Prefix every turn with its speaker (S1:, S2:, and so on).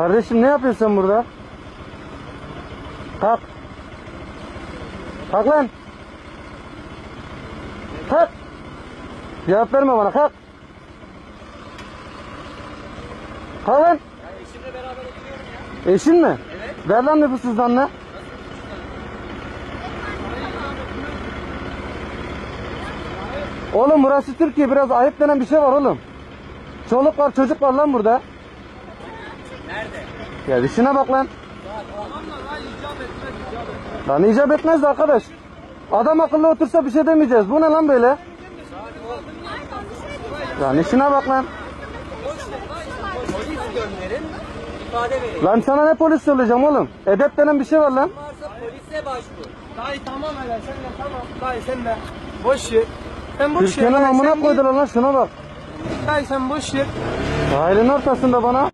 S1: Kardeşim ne yapıyorsun sen burada? Kalk. Kalk lan. Kalk. Cevap verme bana kalk. Kalk lan.
S2: Eşimle beraber oturuyorum ya.
S1: Eşin mi?
S2: Evet.
S1: Ver lan nüfus cüzdanını. Oğlum burası Türkiye biraz ayıp denen bir şey var oğlum. Çoluk var çocuk var lan burada.
S2: Nerede?
S1: Ya işine bak lan.
S2: Lan icap etmez
S1: de arkadaş. Adam akıllı otursa bir şey demeyeceğiz. Bu ne lan böyle? Lan işine bak lan. Lan sana ne polis söyleyeceğim oğlum? Edep denen bir şey var lan.
S2: Varsa polise başvur.
S3: Dayı tamam hele sen de tamam. Dayı sen de boş ver. Sen boş ver.
S1: Türkiye'nin amına koydular lan şuna bak.
S3: Dayı sen boş ver.
S1: Sahilin ortasında bana